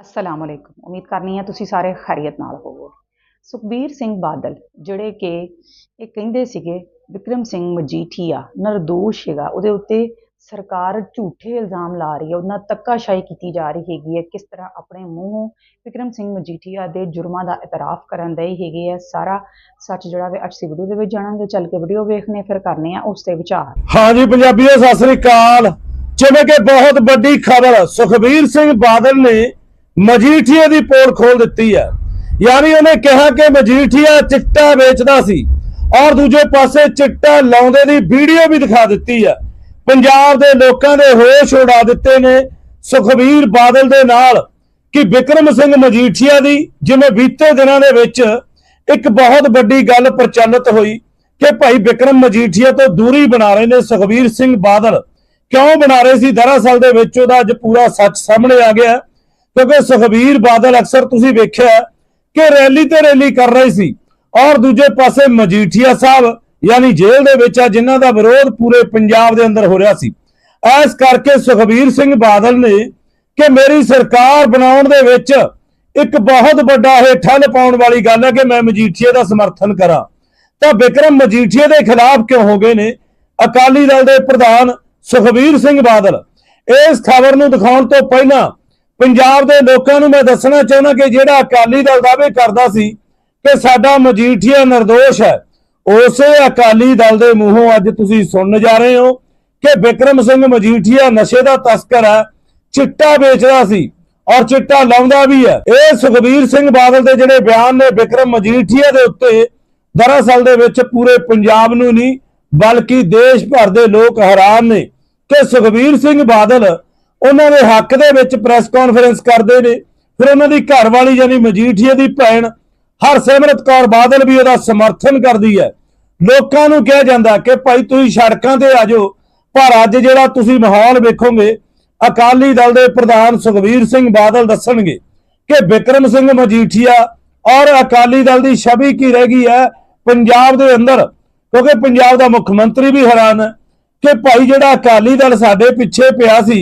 ਅਸਲਾਮ ਅਲੈਕੁਮ ਉਮੀਦ ਕਰਨੀ ਹੈ ਤੁਸੀਂ ਸਾਰੇ ਖੈਰੀਅਤ ਨਾਲ ਹੋਵੋਗੇ ਸੁਖਬੀਰ ਸਿੰਘ ਬਾਦਲ ਜਿਹੜੇ ਕਿ ਇਹ ਕਹਿੰਦੇ ਸੀਗੇ ਵਿਕਰਮ ਸਿੰਘ ਮਜੀਠੀਆ ਨਿਰਦੋਸ਼ ਹੈਗਾ ਉਹਦੇ ਉੱਤੇ ਸਰਕਾਰ ਝੂਠੇ ਇਲਜ਼ਾਮ ਲਾ ਰਹੀ ਹੈ ਉਹਨਾਂ ਤੱਕਾਸ਼ਾਹੀ ਕੀਤੀ ਜਾ ਰਹੀ ਹੈਗੀ ਹੈ ਕਿਸ ਤਰ੍ਹਾਂ ਆਪਣੇ ਮੂੰਹੋਂ ਵਿਕਰਮ ਸਿੰਘ ਮਜੀਠੀਆ ਦੇ ਜੁਰਮਾਂ ਦਾ ਇਤਰਾਫ ਕਰਨ ਦੇ ਹੈਗੇ ਹੈ ਸਾਰਾ ਸੱਚ ਜਿਹੜਾ ਵੇ ਅੱਜ ਦੀ ਵੀਡੀਓ ਦੇ ਵਿੱਚ ਜਾਣਾਂਗੇ ਚੱਲ ਕੇ ਵੀਡੀਓ ਵੇਖਨੇ ਫਿਰ ਕਰਨੇ ਆ ਉਸ ਤੇ ਵਿਚਾਰ ਹਾਂਜੀ ਪੰਜਾਬੀਓ ਸਤਿ ਸ੍ਰੀ ਅਕਾਲ। ਜਿਵੇਂ ਕਿ ਬਹੁਤ ਵੱਡੀ ਖਬਰ, ਸੁਖਬੀਰ ਸਿੰਘ ਬਾਦਲ ਨੇ ਮਜੀਠੀਆ ਦੀ ਪੋਲ ਖੋਲ ਦਿੱਤੀ ਹੈ। ਯਾਨੀ ਉਹਨੇ ਕਿਹਾ ਕਿ ਮਜੀਠੀਆ ਚਿੱਟਾ ਵੇਚਦਾ ਸੀ ਔਰ ਦੂਜੇ ਪਾਸੇ ਚਿੱਟਾ ਲਾਉਂਦੇ ਦੀ ਵੀਡੀਓ ਵੀ ਦਿਖਾ ਦਿੱਤੀ ਹੈ। ਪੰਜਾਬ ਦੇ ਲੋਕਾਂ ਦੇ ਹੋਸ਼ ਉਡਾ ਦਿੱਤੇ ਨੇ ਸੁਖਬੀਰ ਬਾਦਲ ਦੇ ਨਾਲ ਕਿ ਵਿਕਰਮ ਸਿੰਘ ਮਜੀਠੀਆ ਦੀ ਜਿਵੇਂ ਬੀਤੇ ਦਿਨਾਂ ਦੇ ਵਿੱਚ ਇੱਕ ਬਹੁਤ ਵੱਡੀ ਗੱਲ ਪ੍ਰਚਲਿਤ ਹੋਈ ਕਿ ਭਾਈ ਵਿਕਰਮ ਮਜੀਠੀਆ ਤੋਂ ਦੂਰੀ ਬਣਾ ਰਹੇ ਨੇ ਸੁਖਬੀਰ ਸਿੰਘ ਬਾਦਲ। ਕਿਉਂ ਬਣਾ ਰਹੇ ਸੀ? ਦਰਅਸਲ ਦੇ ਵਿੱਚ ਉਹਦਾ ਅੱਜ ਪੂਰਾ ਸੱਚ ਸਾਹਮਣੇ ਆ ਗਿਆ। ਕਿਉਂਕਿ ਸੁਖਬੀਰ ਬਾਦਲ ਅਕਸਰ ਤੁਸੀਂ ਵੇਖਿਆ ਕਿ ਰੈਲੀ ਤੇ ਰੈਲੀ ਕਰ ਰਹੇ ਸੀ ਔਰ ਦੂਜੇ ਪਾਸੇ ਮਜੀਠੀਆ ਸਾਹਿਬ, ਯਾਨੀ ਜੇਲ੍ਹ ਦੇ ਵਿੱਚ ਆ, ਜਿਨ੍ਹਾਂ ਦਾ ਵਿਰੋਧ ਪੂਰੇ ਪੰਜਾਬ ਦੇ ਅੰਦਰ ਹੋ ਰਿਹਾ ਸੀ। ਐਸ ਕਰਕੇ ਸੁਖਬੀਰ ਸਿੰਘ ਬਾਦਲ ਨੇ ਕਿ ਮੇਰੀ ਸਰਕਾਰ ਬਣਾਉਣ ਦੇ ਵਿੱਚ ਇੱਕ ਬਹੁਤ ਵੱਡਾ ਇਹ ਠੱਲ ਪਾਉਣ ਵਾਲੀ ਗੱਲ ਹੈ ਕਿ ਮੈਂ ਮਜੀਠੀਆ ਦਾ ਸਮਰਥਨ ਕਰਾਂ। ਤਾਂ ਵਿਕਰਮ ਮਜੀਠੀਆ ਦੇ ਖਿਲਾਫ ਕਿਉਂ ਹੋ ਗਏ ਨੇ? ਅਕਾਲੀ ਦਲ ਦੇ ਪ੍ਰਧਾਨ ਸੁਖਬੀਰ ਸਿੰਘ ਬਾਦਲ। ਇਸ ਖਬਰ ਨੂੰ ਦਿਖਾਉਣ ਤੋਂ ਪਹਿਲਾਂ ਪੰਜਾਬ ਦੇ ਲੋਕਾਂ ਨੂੰ ਮੈਂ ਦੱਸਣਾ ਚਾਹੁੰਦਾ ਕਿ ਜਿਹੜਾ ਅਕਾਲੀ ਦਲ ਦਾਅਵੇ ਕਰਦਾ ਸੀ ਕਿ ਸਾਡਾ ਮਜੀਠੀਆ ਨਿਰਦੋਸ਼ ਹੈ, ਉਸੇ ਅਕਾਲੀ ਦਲ ਦੇ ਮੂੰਹੋਂ ਅੱਜ ਤੁਸੀਂ ਸੁਣਨ ਜਾ ਰਹੇ ਹੋ ਕਿ ਵਿਕਰਮ ਸਿੰਘ ਮਜੀਠੀਆ ਨਸ਼ੇ ਦਾ ਤਸਕਰ ਹੈ, ਚਿੱਟਾ ਵੇਚਦਾ ਸੀ ਔਰ ਚਿੱਟਾ ਲਾਉਂਦਾ ਵੀ ਹੈ। ਇਹ ਸੁਖਬੀਰ ਸਿੰਘ ਬਾਦਲ ਦੇ ਜਿਹੜੇ ਬਿਆਨ ਨੇ ਵਿਕਰਮ ਮਜੀਠੀਆ ਦੇ ਉੱਤੇ, ਦਰਅਸਲ ਦੇ ਵਿੱਚ ਪੂਰੇ ਪੰਜਾਬ ਨੂੰ ਨਹੀਂ, ਬਲਕਿ ਦੇਸ਼ ਭਰ ਦੇ ਲੋਕ ਹੈਰਾਨ ਨੇ ਕਿ ਸੁਖਬੀਰ ਸਿੰਘ ਬਾਦਲ ਉਹਨਾਂ ਦੇ ਹੱਕ ਦੇ ਵਿੱਚ ਪ੍ਰੈਸ ਕਾਨਫਰੰਸ ਕਰਦੇ ਨੇ। ਫਿਰ ਉਹਨਾਂ ਦੀ ਘਰ ਵਾਲੀ ਯਾਨੀ ਮਜੀਠੀਏ ਦੀ ਭੈਣ ਹਰਸਿਮਰਤ ਕੌਰ ਬਾਦਲ ਵੀ ਉਹਦਾ ਸਮਰਥਨ ਕਰਦੀ ਹੈ। ਲੋਕਾਂ ਨੂੰ ਕਿਹਾ ਜਾਂਦਾ ਕਿ ਭਾਈ ਤੁਸੀਂ ਸੜਕਾਂ ਤੇ ਆ ਜਾਓ। ਪਰ ਅੱਜ ਜਿਹੜਾ ਤੁਸੀਂ ਮਾਹੌਲ ਵੇਖੋਗੇ, ਅਕਾਲੀ ਦਲ ਦੇ ਪ੍ਰਧਾਨ ਸੁਖਬੀਰ ਸਿੰਘ ਬਾਦਲ ਦੱਸਣਗੇ ਕਿ ਵਿਕਰਮ ਸਿੰਘ ਮਜੀਠੀਆ ਔਰ ਅਕਾਲੀ ਦਲ ਦੀ ਛਵੀ ਕੀ ਰਹਿ ਗਈ ਹੈ ਪੰਜਾਬ ਦੇ ਅੰਦਰ, ਕਿਉਂਕਿ ਪੰਜਾਬ ਦਾ ਮੁੱਖ ਮੰਤਰੀ ਵੀ ਹੈਰਾਨ ਹੈ ਕਿ ਭਾਈ ਜਿਹੜਾ ਅਕਾਲੀ ਦਲ ਸਾਡੇ ਪਿੱਛੇ ਪਿਆ ਸੀ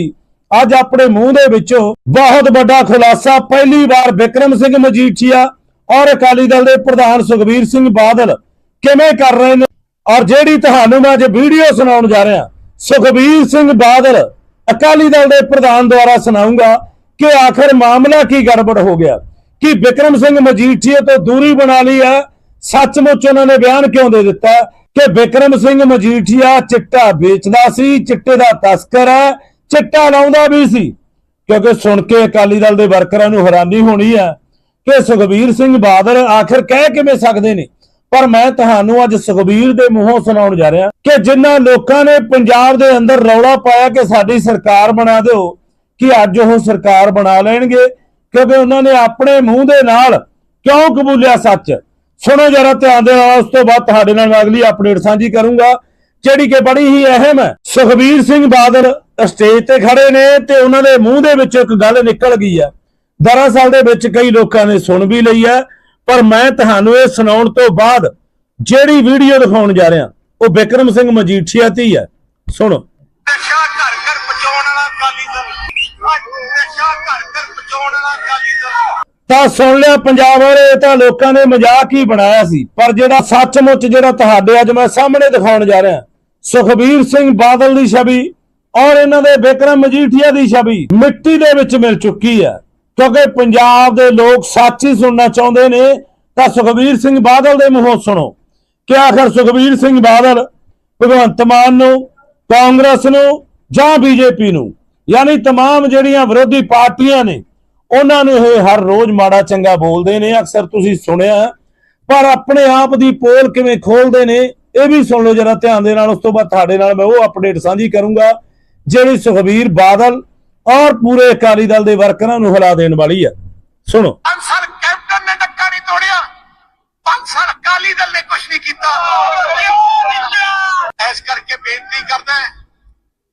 ਅੱਜ ਆਪਣੇ ਮੂੰਹ ਦੇ ਵਿੱਚੋਂ ਬਹੁਤ ਵੱਡਾ ਖੁਲਾਸਾ ਪਹਿਲੀ ਵਾਰ ਵਿਕਰਮ ਸਿੰਘ ਮਜੀਠੀਆ ਔਰ ਅਕਾਲੀ ਦਲ ਦੇ ਪ੍ਰਧਾਨ ਸੁਖਬੀਰ ਸਿੰਘ ਬਾਦਲ ਕਿਵੇਂ ਕਰ ਰਹੇ ਨੇ? ਔਰ ਜਿਹੜੀ ਤੁਹਾਨੂੰ ਮੈਂ ਅੱਜ ਵੀਡੀਓ ਸੁਣਾਉਣ ਜਾ ਰਿਹਾ, ਸੁਖਬੀਰ ਸਿੰਘ ਬਾਦਲ ਅਕਾਲੀ ਦਲ ਦੇ ਪ੍ਰਧਾਨ ਦੁਆਰਾ ਸੁਣਾਉਂਗਾ ਕਿ ਆਖਰ ਮਾਮਲਾ ਕੀ ਗੜਬੜ ਹੋ ਗਿਆ, ਕਿ ਵਿਕਰਮ ਸਿੰਘ ਮਜੀਠੀਆ ਤੋਂ ਦੂਰੀ ਬਣਾ ਲਈ ਹੈ ਸੱਚਮੁੱਚ ਉਹਨਾਂ ਨੇ ਬਿਆਨ ਕਿਉਂ ਦੇ ਦਿੱਤਾ? ਕਿ ਵਿਕਰਮ ਸਿੰਘ ਮਜੀਠੀਆ ਚਿੱਟਾ ਵੇਚਦਾ ਸੀ, ਚਿੱਟੇ ਦਾ ਤਸਕਰ ਹੈ ਚਿੱਟਾ ਲਾਉਂਦਾ ਵੀ ਸੀ। ਕਿਉਂਕਿ ਸੁਣ ਕੇ ਅਕਾਲੀ ਦਲ ਦੇ ਵਰਕਰਾਂ ਨੂੰ ਹੈਰਾਨੀ ਹੋਣੀ ਹੈ ਕਿ ਸੁਖਬੀਰ ਸਿੰਘ ਬਾਦਲ ਆਖਿਰ ਕਹਿ ਕਿਵੇਂ ਸਕਦੇ ਨੇ। ਪਰ ਮੈਂ ਤੁਹਾਨੂੰ ਅੱਜ ਸੁਖਬੀਰ ਦੇ ਮੂੰਹੋਂ ਸੁਣਾਉਣ ਜਾ ਰਿਹਾ ਕਿ ਜਿਨ੍ਹਾਂ ਲੋਕਾਂ ਨੇ ਪੰਜਾਬ ਦੇ ਅੰਦਰ ਰੌਲਾ ਪਾਇਆ ਕਿ ਸਾਡੀ ਸਰਕਾਰ ਬਣਾ ਦਿਓ, ਕਿ ਅੱਜ ਉਹ ਸਰਕਾਰ ਬਣਾ ਲੈਣਗੇ, ਕਿਉਂਕਿ ਉਹਨਾਂ ਨੇ ਆਪਣੇ ਮੂੰਹ ਦੇ ਨਾਲ ਕਿਉਂ ਕਬੂਲਿਆ ਸੱਚ? ਸੁਣੋ ਜਰਾ ਧਿਆਨ ਦੇ ਨਾਲ, ਉਸ ਤੋਂ ਬਾਅਦ ਤੁਹਾਡੇ ਨਾਲ ਮੈਂ ਅਗਲੀ ਅਪਡੇਟ ਸਾਂਝੀ ਕਰੂੰਗਾ। ਜਿਹੜੀ ਕਿ ਬੜੀ ਹੀ ਅਹਿਮ ਹੈ ਸੁਖਬੀਰ ਸਿੰਘ ਬਾਦਲ ਸਟੇਜ ਤੇ ਖੜੇ ਨੇ ਤੇ ਉਹਨਾਂ ਦੇ ਮੂੰਹ ਦੇ ਵਿੱਚੋਂ ਇੱਕ ਗੱਲ ਨਿਕਲ ਗਈ ਹੈ ਦਰਅਸਲ ਦੇ ਵਿੱਚ ਕਈ ਲੋਕਾਂ ਨੇ ਸੁਣ ਵੀ ਲਈ ਹੈ ਪਰ ਮੈਂ ਤੁਹਾਨੂੰ ਇਹ ਸੁਣਾਉਣ ਤੋਂ ਬਾਅਦ ਜਿਹੜੀ ਵੀਡੀਓ ਦਿਖਾਉਣ ਜਾ ਰਿਹਾ ਉਹ ਵਿਕਰਮ ਸਿੰਘ ਮਜੀਠੀਆ ਦੀ ਹੈ ਸੁਣੋ। ਨਸ਼ਾ ਘਰ ਘਰ ਪਹੁੰਚਾਉਣ ਵਾਲਾ ਅਕਾਲੀ ਦਲ। ਅੱਜ ਨਸ਼ਾ ਘਰ ਘਰ ਪਹੁੰਚਾਉਣ ਵਾਲਾ ਅਕਾਲੀ ਦਲ। ਤਾਂ ਸੁਣ ਲਿਆ ਪੰਜਾਬ ਵਾਲੇ ਤਾਂ ਲੋਕਾਂ ਨੇ ਮਜ਼ਾਕ ਹੀ ਬਣਾਇਆ ਸੀ ਪਰ ਜਿਹੜਾ ਸੱਚਮੁੱਚ ਜਿਹੜਾ ਤੁਹਾਡੇ ਅੱਜ ਮੈਂ ਸਾਹਮਣੇ ਦਿਖਾਉਣ ਜਾ ਰਿਹਾ ਸੁਖਬੀਰ ਸਿੰਘ ਬਾਦਲ ਦੀ ਛਵੀ ਔਰ ਇਹਨਾਂ ਦੇ ਵਿਕਰਮ ਮਜੀਠੀਆ ਦੀ ਛਵੀ ਮਿੱਟੀ ਦੇ ਵਿੱਚ ਮਿਲ ਚੁੱਕੀ ਹੈ ਕਿਉਂਕਿ ਪੰਜਾਬ ਦੇ ਲੋਕ ਸੱਚ ਹੀ ਸੁਣਨਾ ਚਾਹੁੰਦੇ ਨੇ ਤਾਂ ਸੁਖਬੀਰ ਸਿੰਘ ਬਾਦਲ ਦੇ ਮੂੰਹੋਂ ਸੁਣੋ ਕਿ ਆਖਰ ਸੁਖਬੀਰ ਸਿੰਘ ਬਾਦਲ ਭਗਵੰਤ ਮਾਨ ਨੂੰ ਕਾਂਗਰਸ ਨੂੰ ਜਾਂ ਬੀਜੇਪੀ ਨੂੰ ਯਾਨੀ तमाम ਜਿਹੜੀਆਂ ਵਿਰੋਧੀ ਪਾਰਟੀਆਂ ਨੇ ਉਹਨਾਂ ਨੂੰ ਇਹ ਹਰ ਰੋਜ਼ ਮਾੜਾ ਚੰਗਾ ਬੋਲਦੇ ਨੇ ਅਕਸਰ ਤੁਸੀਂ ਸੁਣਿਆ ਹੈ। ਪਰ ਆਪਣੇ ਆਪ ਦੀ ਪੋਲ ਕਿਵੇਂ ਖੋਲਦੇ ਨੇ ਇਹ ਵੀ ਸੁਣ ਲਓ ਜਰਾ ਧਿਆਨ ਦੇ ਨਾਲ ਉਸ ਤੋਂ ਬਾਅਦ ਤੁਹਾਡੇ ਨਾਲ ਮੈਂ ਉਹ ਅਪਡੇਟ ਸਾਂਝੀ ਕਰੂੰਗਾ ਜਿਹੜੀ ਸੁਖਬੀਰ ਬਾਦਲ ਔਰ ਪੂਰੇ ਅਕਾਲੀ ਦਲ ਦੇ ਵਰਕਰਾਂ ਨੂੰ ਹਿਲਾ ਦੇਣ ਵਾਲੀ ਹੈ ਸੁਣੋ। ਪੰਜ ਸਾਲ ਕੈਪਟਨ ਨੇ ਡੱਕਾ ਨਹੀਂ ਤੋੜਿਆ। ਪੰਜ ਸਾਲ ਅਕਾਲੀ ਦਲ ਨੇ ਕੁਝ ਨਹੀਂ ਕੀਤਾ। ਐਸ ਕਰਕੇ ਬੇਨਤੀ ਕਰਦਾ ਹੈ,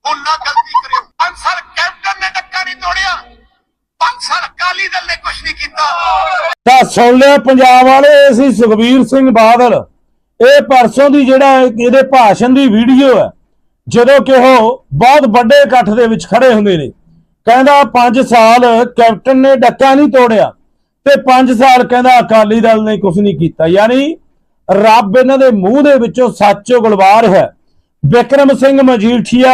ਹੁਣ ਨਾ ਗਲਤੀ ਕਰਿਓ। ਪੰਜ ਸਾਲ ਕੈਪਟਨ ਨੇ ਡੱਕਾ ਨਹੀਂ ਤੋੜਿਆ। ਪੰਜ ਸਾਲ ਅਕਾਲੀ ਦਲ ਨੇ ਕੁਝ ਨਹੀਂ ਕੀਤਾ। ਤਾਂ ਸੁਣ ਲਿਆ ਪੰਜਾਬ ਵਾਲੇ ਸੀ ਸੁਖਬੀਰ ਸਿੰਘ ਬਾਦਲ। ਇਹ ਪਰਸੋਂ ਦੀ ਜਿਹੜਾ ਇਹਦੇ ਭਾਸ਼ਣ ਦੀ ਵੀਡੀਓ ਹੈ, ਜਦੋਂ ਕਿ ਉਹ ਬਹੁਤ ਵੱਡੇ ਇਕੱਠ ਦੇ ਵਿੱਚ ਖੜੇ ਹੁੰਦੇ ਨੇ। ਕਹਿੰਦਾ 5 ਸਾਲ ਕੈਪਟਨ ਨੇ ਡੱਕਾ ਨਹੀਂ ਤੋੜਿਆ ਤੇ 5 ਸਾਲ ਕਹਿੰਦਾ ਅਕਾਲੀ ਦਲ ਨੇ ਕੁਝ ਨਹੀਂ ਕੀਤਾ। ਯਾਨੀ ਰੱਬ ਇਹਨਾਂ ਦੇ ਮੂੰਹ ਦੇ ਵਿੱਚੋਂ ਸੱਚ ਗੁਲਵਾਰ ਹੈ। ਵਿਕਰਮ ਸਿੰਘ ਮਜੀਠੀਆ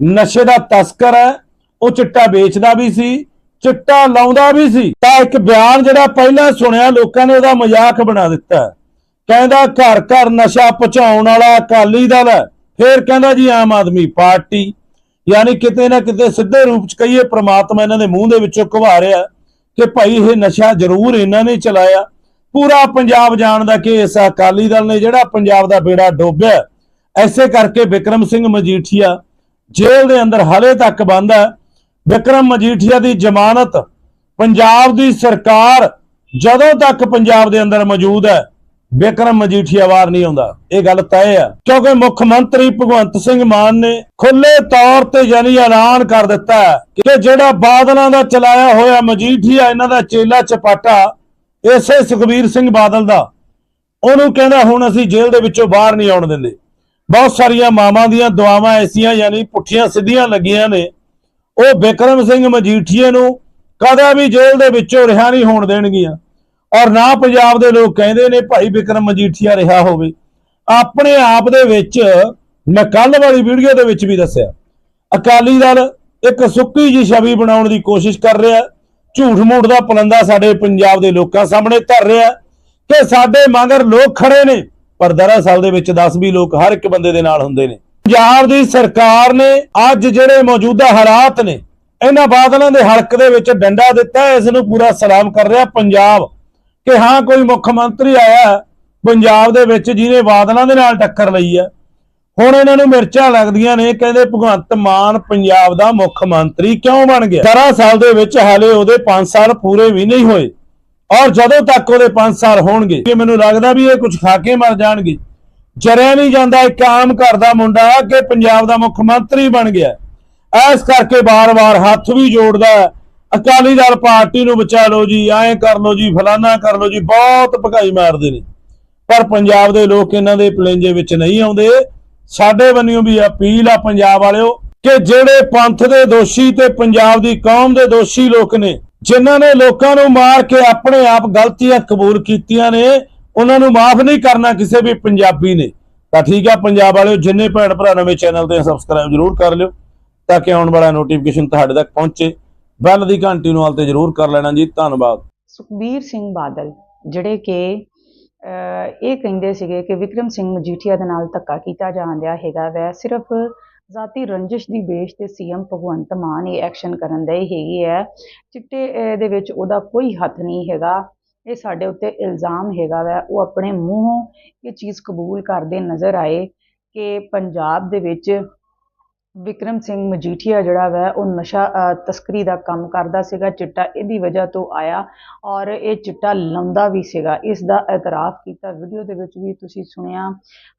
ਨਸ਼ੇ ਦਾ ਤਸਕਰ ਹੈ, ਉਹ ਚਿੱਟਾ ਵੇਚਦਾ ਵੀ ਸੀ, ਚਿੱਟਾ ਲਾਉਂਦਾ ਵੀ ਸੀ। ਤਾਂ ਇੱਕ ਬਿਆਨ ਜਿਹੜਾ ਪਹਿਲਾਂ ਸੁਣਿਆ, ਲੋਕਾਂ ਨੇ ਉਹਦਾ ਮਜ਼ਾਕ ਬਣਾ ਦਿੱਤਾ। ਕਹਿੰਦਾ ਘਰ ਘਰ ਨਸ਼ਾ ਪਹੁੰਚਾਉਣ ਵਾਲਾ ਅਕਾਲੀ ਦਲ ਹੈ। ਫਿਰ ਕਹਿੰਦਾ ਜੀ ਆਮ ਆਦਮੀ ਪਾਰਟੀ। ਯਾਨੀ ਕਿਤੇ ਨਾ ਕਿਤੇ ਸਿੱਧੇ ਰੂਪ ਚ ਕਹੀਏ ਪ੍ਰਮਾਤਮਾ ਇਹਨਾਂ ਦੇ ਮੂੰਹ ਦੇ ਵਿੱਚੋਂ ਘਵਾ ਰਿਹਾ ਕਿ ਭਾਈ ਇਹ ਨਸ਼ਾ ਜ਼ਰੂਰ ਇਹਨਾਂ ਨੇ ਚਲਾਇਆ। ਪੂਰਾ ਪੰਜਾਬ ਜਾਣਦਾ ਕਿ ਇਸ ਅਕਾਲੀ ਦਲ ਨੇ ਜਿਹੜਾ ਪੰਜਾਬ ਦਾ ਬੇੜਾ ਡੋਬਿਆ ਐਸੇ ਕਰਕੇ ਵਿਕਰਮ ਸਿੰਘ ਮਜੀਠੀਆ ਜੇਲ੍ਹ ਦੇ ਅੰਦਰ ਹਲੇ ਤੱਕ ਬੰਦ ਹੈ। ਵਿਕਰਮ ਮਜੀਠੀਆ ਦੀ ਜ਼ਮਾਨਤ ਪੰਜਾਬ ਦੀ ਸਰਕਾਰ ਜਦੋਂ ਤੱਕ ਪੰਜਾਬ ਦੇ ਅੰਦਰ ਮੌਜੂਦ ਹੈ ਵਿਕਰਮ ਮਜੀਠੀਆ ਵਾਰ ਨਹੀਂ ਆਉਂਦਾ। ਇਹ ਗੱਲ ਤੈਅ ਆ। ਕਿਉਂਕਿ ਮੁੱਖ ਮੰਤਰੀ ਭਗਵੰਤ ਸਿੰਘ ਮਾਨ ਨੇ ਖੁੱਲੇ ਤੌਰ ਤੇ ਯਾਨੀ ਐਲਾਨ ਕਰ ਦਿੱਤਾ ਹੈ ਕਿ ਜਿਹੜਾ ਬਾਦਲਾਂ ਦਾ ਚਲਾਇਆ ਹੋਇਆ ਮਜੀਠੀਆ ਇਹਨਾਂ ਦਾ ਚੇਲਾ ਚਪਾਟਾ, ਇਸੇ ਸੁਖਬੀਰ ਸਿੰਘ ਬਾਦਲ ਦਾ। ਉਹਨੂੰ ਕਹਿੰਦਾ ਹੁਣ ਅਸੀਂ ਜੇਲ੍ਹ ਦੇ ਵਿੱਚੋਂ ਬਾਹਰ ਨਹੀਂ ਆਉਣ ਦਿੰਦੇ। ਬਹੁਤ ਸਾਰੀਆਂ ਮਾਵਾਂ ਦੀਆਂ ਦੁਆਵਾਂ ਐਸੀਆਂ ਯਾਨੀ ਪੁੱਠੀਆਂ ਸਿੱਧੀਆਂ ਲੱਗੀਆਂ ਨੇ। ਉਹ ਬਿਕਰਮ ਸਿੰਘ ਮਜੀਠੀਏ ਨੂੰ ਕਦੇ ਵੀ ਜੇਲ੍ਹ ਦੇ ਵਿੱਚੋਂ ਰਿਹਾ ਨਹੀਂ ਹੋਣ ਦੇਣਗੀਆਂ। ਔਰ ਨਾ ਪੰਜਾਬ ਦੇ ਲੋਕ ਕਹਿੰਦੇ ਨੇ, ਭਾਈ ਬਿਕਰਮ ਮਜੀਠੀਆ ਰਿਹਾ ਹੋਵੇ। ਆਪਣੇ ਆਪ ਦੇ ਵਿੱਚ ਮੈਂ ਕੱਲ ਵਾਲੀ ਵੀਡੀਓ ਦੇ ਵਿੱਚ ਵੀ ਦੱਸਿਆ। ਅਕਾਲੀ ਦਲ ਇੱਕ ਸੁੱਕੀ ਜੀ ਛਵੀ ਬਣਾਉਣ ਦੀ ਕੋਸ਼ਿਸ਼ ਕਰ ਰਿਹਾ ਝੂਠ ਮੂਠ ਦਾ ਪਲੰਦਾ ਸਾਡੇ ਪੰਜਾਬ ਦੇ ਲੋਕਾਂ ਸਾਹਮਣੇ ਧਰ ਰਿਹਾ ਕਿ ਸਾਡੇ ਮਗਰ ਲੋਕ ਖੜੇ ਨੇ, ਪਰ ਦਰਅਸਲ ਦੇ ਵਿੱਚ 10 20 ਲੋਕ ਹਰ ਇੱਕ ਬੰਦੇ ਦੇ ਨਾਲ ਹੁੰਦੇ ਨੇ। ਪੰਜਾਬ ਦੀ ਸਰਕਾਰ ਨੇ ਅੱਜ ਜਿਹੜੇ ਮੌਜੂਦਾ ਹਾਲਾਤ ਨੇ, ਇਹਨਾਂ ਬਾਦਲਾਂ ਦੇ ਹਲਕ ਦੇ ਵਿੱਚ ਡੰਡਾ ਦਿੱਤਾ ਇਸ ਨੂੰ ਪੂਰਾ ਸਲਾਮ ਕਰ ਰਿਹਾ ਪੰਜਾਬ। ਕਿ ਹਾਂ, ਕੋਈ ਮੁੱਖ ਮੰਤਰੀ ਆਇਆ ਪੰਜਾਬ ਦੇ ਵਿੱਚ ਜਿਹਨੇ ਬਾਦਲਾਂ ਦੇ ਨਾਲ ਟੱਕਰ ਲਈ ਹੈ। ਹੁਣ ਇਹਨਾਂ ਨੂੰ ਮਿਰਚਾਂ ਲੱਗਦੀਆਂ ਨੇ, ਕਹਿੰਦੇ ਭਗਵੰਤ ਮਾਨ ਪੰਜਾਬ ਦਾ ਮੁੱਖ ਮੰਤਰੀ ਕਿਉਂ ਬਣ ਗਿਆ? 12 ਸਾਲ ਦੇ ਵਿੱਚ ਹਾਲੇ ਉਹਦੇ 5 ਸਾਲ ਪੂਰੇ ਵੀ ਨਹੀਂ ਹੋਏ। ਔਰ ਜਦੋਂ ਤੱਕ ਉਹਦੇ 5 ਸਾਲ ਹੋਣਗੇ ਕਿ ਮੈਨੂੰ ਲੱਗਦਾ ਵੀ ਇਹ ਕੁਝ ਖਾ ਕੇ ਮਰ ਜਾਣਗੇ। ਜਰਿਆ ਨਹੀਂ ਜਾਂਦਾ ਇੱਕ ਆਮ ਘਰ ਦਾ ਮੁੰਡਾ ਕਿ ਪੰਜਾਬ ਦਾ ਮੁੱਖ ਮੰਤਰੀ ਬਣ ਗਿਆ। ਇਸ ਕਰਕੇ ਬਾਰ-ਬਾਰ ਹੱਥ ਵੀ ਜੋੜਦਾ ਹੈ। ਅਕਾਲੀ ਦਲ ਪਾਰਟੀ ਨੂੰ ਬਚਾ ਲਓ ਜੀ, ਐਂ ਕਰ ਲਓ ਜੀ, ਫਲਾਨਾ ਕਰ ਲਓ ਜੀ, ਬਹੁਤ ਭਗਾਈ ਮਾਰਦੇ ਨੇ। ਪਰ ਪੰਜਾਬ ਦੇ ਲੋਕ ਇਹਨਾਂ ਦੇ ਪਲੇਂਜੇ ਵਿੱਚ ਨਹੀਂ ਆਉਂਦੇ। ਸਾਡੇ ਵੱਲੋਂ ਵੀ ਅਪੀਲ ਆ ਪੰਜਾਬ ਵਾਲਿਓ ਕਿ ਜਿਹੜੇ ਪੰਥ ਦੇ ਦੋਸ਼ੀ ਤੇ ਪੰਜਾਬ ਦੀ ਕੌਮ ਦੇ ਦੋਸ਼ੀ ਲੋਕ ਨੇ, ਜਿਨ੍ਹਾਂ ਨੇ ਲੋਕਾਂ ਨੂੰ ਮਾਰ ਕੇ ਆਪਣੇ ਆਪ ਗਲਤੀਆਂ ਕਬੂਲ ਕੀਤੀਆਂ ਨੇ, ਉਹਨਾਂ ਨੂੰ ਮਾਫ ਨਹੀਂ ਕਰਨਾ ਕਿਸੇ ਵੀ ਪੰਜਾਬੀ ਨੇ। ਤਾਂ ਠੀਕ ਆ ਪੰਜਾਬ ਵਾਲਿਓ, ਜਿੰਨੇ ਭੈਣ ਭਰਾ ਨਵੇਂ ਚੈਨਲ ਤੇ ਸਬਸਕ੍ਰਾਈਬ ਜਰੂਰ ਕਰ ਲਿਓ, ਤਾਂ ਕਿ ਆਉਣ ਵਾਲਾ ਨੋਟੀਫਿਕੇਸ਼ਨ ਤੁਹਾਡੇ ਤੱਕ ਪਹੁੰਚੇ। ਬੈਲ ਦੀ ਘੰਟੀ ਨੂੰ ਹਾਲ ਤੇ ਜਰੂਰ ਕਰ ਲੈਣਾ ਜੀ, ਧੰਨਵਾਦ। ਸੁਖਬੀਰ ਸਿੰਘ ਬਾਦਲ, ਜਿਹੜੇ ਕਿ ਇਹ ਕਹਿੰਦੇ ਸੀਗੇ ਕਿ ਵਿਕਰਮ ਸਿੰਘ ਮਜੀਠੀਆ ਦੇ ਨਾਲ ਧੱਕਾ ਕੀਤਾ ਜਾਣ ਡਿਆ ਹੈਗਾ ਵੈ, ਸਿਰਫ ਜ਼ਾਤੀ ਰੰਜਿਸ਼ ਦੀ ਬੇਸ ਤੇ ਸੀਐਮ ਭਗਵੰਤ ਮਾਨ ਇਹ ਐਕਸ਼ਨ ਕਰਨ ਦੇ ਹੈਗੇ ਹੈ ਚਿੱਟੇ ਦੇ ਵਿੱਚ ਉਹਦਾ ਕੋਈ ਹੱਥ ਨਹੀਂ ਹੈਗਾ, ਇਹ ਸਾਡੇ ਉੱਤੇ ਇਲਜ਼ਾਮ ਹੈਗਾ ਵੈ। ਉਹ ਆਪਣੇ ਮੂੰਹੋਂ ਇਹ ਚੀਜ਼ ਕਬੂਲ ਕਰਦੇ ਨਜ਼ਰ ਆਏ ਕਿ ਪੰਜਾਬ ਦੇ ਵਿੱਚ ਵਿਕਰਮ ਸਿੰਘ ਮਜੀਠੀਆ ਜਿਹੜਾ ਵੈ, ਉਹ ਨਸ਼ਾ ਤਸਕਰੀ ਦਾ ਕੰਮ ਕਰਦਾ ਸੀਗਾ, ਚਿੱਟਾ ਇਹਦੀ ਵਜ੍ਹਾ ਤੋਂ ਆਇਆ ਔਰ ਇਹ ਚਿੱਟਾ ਲਾਉਂਦਾ ਵੀ ਸੀਗਾ। ਇਸ ਦਾ ਇਤਰਾਫ ਕੀਤਾ। ਵੀਡੀਓ ਦੇ ਵਿੱਚ ਵੀ ਤੁਸੀਂ ਸੁਣਿਆ,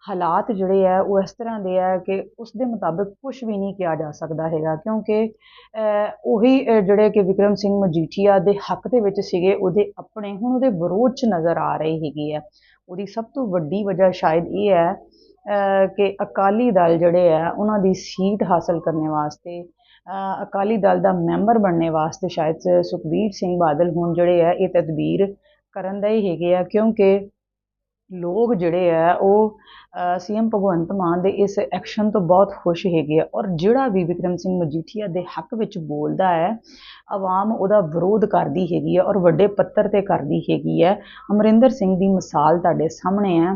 ਹਾਲਾਤ ਜਿਹੜੇ ਆ, ਉਹ ਇਸ ਤਰ੍ਹਾਂ ਦੇ ਆ ਕਿ ਉਸ ਦੇ ਮੁਤਾਬਕ ਕੁਝ ਵੀ ਨਹੀਂ ਕਿਹਾ ਜਾ ਸਕਦਾ ਹੈਗਾ, ਕਿਉਂਕਿ ਉਹੀ ਜਿਹੜੇ ਕਿ ਵਿਕਰਮ ਸਿੰਘ ਮਜੀਠੀਆ ਦੇ ਹੱਕ ਦੇ ਵਿੱਚ ਸੀਗੇ, ਉਹਦੇ ਆਪਣੇ, ਹੁਣ ਉਹਦੇ ਵਿਰੋਧ 'ਚ ਨਜ਼ਰ ਆ ਰਹੀ ਹੈਗੀ ਹੈ। ਉਹਦੀ ਸਭ ਤੋਂ ਵੱਡੀ ਵਜ੍ਹਾ ਸ਼ਾਇਦ ਇਹ ਹੈ ਕਿ ਅਕਾਲੀ ਦਲ ਜਿਹੜੇ ਆ, ਉਹਨਾਂ ਦੀ ਸੀਟ ਹਾਸਲ ਕਰਨ ਵਾਸਤੇ ਅਕਾਲੀ ਦਲ ਦਾ ਮੈਂਬਰ ਬਣਨੇ ਵਾਸਤੇ ਸ਼ਾਇਦ ਸੁਖਬੀਰ ਸਿੰਘ ਬਾਦਲ ਹੁਣ ਜਿਹੜੇ ਆ, ਇਹ ਤਦਬੀਰ ਕਰਨ ਦਾ ਹੀ ਹੈਗੇ ਆ, ਕਿਉਂਕਿ ਲੋਕ ਜਿਹੜੇ ਆ, ਉਹ ਸੀਐਮ ਭਗਵੰਤ ਮਾਨ ਦੇ ਇਸ ਐਕਸ਼ਨ ਤੋਂ ਬਹੁਤ ਖੁਸ਼ ਹੈਗੇ ਆ ਔਰ ਜਿਹੜਾ ਵੀ ਵਿਕਰਮ ਸਿੰਘ ਮਜੀਠੀਆ ਦੇ ਹੱਕ ਵਿੱਚ ਬੋਲਦਾ ਹੈ, ਆਵਾਮ ਉਹਦਾ ਵਿਰੋਧ ਕਰਦੀ ਹੈਗੀ ਆ ਔਰ ਵੱਡੇ ਪੱਤਰ ਤੇ ਕਰਦੀ ਹੈਗੀ ਹੈ ਅਮਰਿੰਦਰ ਸਿੰਘ ਦੀ ਮਿਸਾਲ ਤੁਹਾਡੇ ਸਾਹਮਣੇ ਹੈ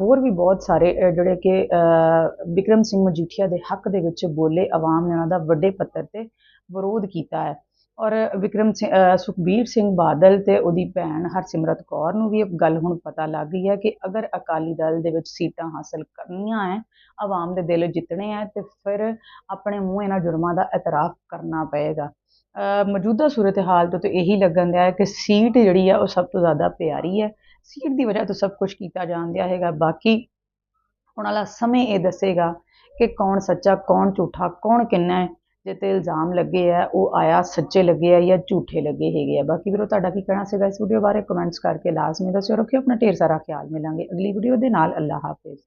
ਹੋਰ ਵੀ ਬਹੁਤ ਸਾਰੇ ਜਿਹੜੇ ਕਿ, ਅਹ ਵਿਕਰਮ ਸਿੰਘ ਮਜੀਠੀਆ ਦੇ ਹੱਕ ਦੇ ਵਿੱਚ ਬੋਲੇ ਆਵਾਮ ਨੇ ਉਹਨਾਂ ਦਾ ਵੱਡੇ ਪੱਧਰ ਤੇ ਵਿਰੋਧ ਕੀਤਾ ਹੈ। ਔਰ ਵਿਕਰਮ ਸਿੰਘ ਸੁਖਬੀਰ ਸਿੰਘ ਬਾਦਲ ਤੇ ਉਹਦੀ ਭੈਣ ਹਰਸਿਮਰਤ ਕੌਰ ਨੂੰ ਵੀ ਇਹ ਗੱਲ ਹੁਣ ਪਤਾ ਲੱਗ ਗਈ ਹੈ ਕਿ ਅਗਰ ਅਕਾਲੀ ਦਲ ਦੇ ਵਿੱਚ ਸੀਟਾਂ ਹਾਸਲ ਕਰਨੀਆਂ ਹੈ ਆਵਾਮ ਦੇ ਦਿਲ ਜਿੱਤਣੇ ਹੈ ਤੇ ਫਿਰ ਆਪਣੇ ਮੂੰਹ ਇਹਨਾਂ ਜੁਰਮਾਂ ਦਾ ਇਤਰਾਫ ਕਰਨਾ ਪਏਗਾ। ਮੌਜੂਦਾ ਸੂਰਤ ਹਾਲ ਤੋਂ ਤਾਂ ਇਹੀ ਲੱਗਣ ਦਿਆ ਹੈ ਕਿ ਸੀਟ ਜਿਹੜੀ ਆ ਉਹ ਸਭ ਤੋਂ ਜ਼ਿਆਦਾ ਪਿਆਰੀ ਹੈ। ਸੀਟ ਦੀ ਵਜ੍ਹਾ ਤੋਂ ਸਭ ਕੁਝ ਕੀਤਾ ਜਾਣ ਦਿਆ ਹੈਗਾ। ਬਾਕੀ ਹੁਣ ਵਾਲਾ ਸਮੇਂ ਇਹ ਦੱਸੇਗਾ ਕਿ ਕੌਣ ਸੱਚਾ, ਕੌਣ ਝੂਠਾ, ਕੌਣ ਕਿੰਨਾ ਹੈ ਜੇ ਤੇ ਇਲਜ਼ਾਮ ਲੱਗੇ ਆ, ਉਹ ਆਇਆ ਸੱਚੇ ਲੱਗੇ ਆ ਜਾਂ ਝੂਠੇ ਲੱਗੇ ਹੈਗੇ ਆ। ਬਾਕੀ ਵੀਰੋ, ਤੁਹਾਡਾ ਕੀ ਕਹਿਣਾ ਸੀਗਾ ਇਸ ਵੀਡੀਓ ਬਾਰੇ? ਕਮੈਂਟਸ ਕਰਕੇ ਲਾਜ਼ਮੀ ਦੱਸਿਓ। ਰੱਖਿਓ, ਆਪਣਾ ਢੇਰ ਸਾਰਾ ਖਿਆਲ ਮਿਲਾਂਗੇ ਅਗਲੀ ਵੀਡੀਓ ਦੇ ਨਾਲ। ਅੱਲਾ ਹਾਫਿਜ਼।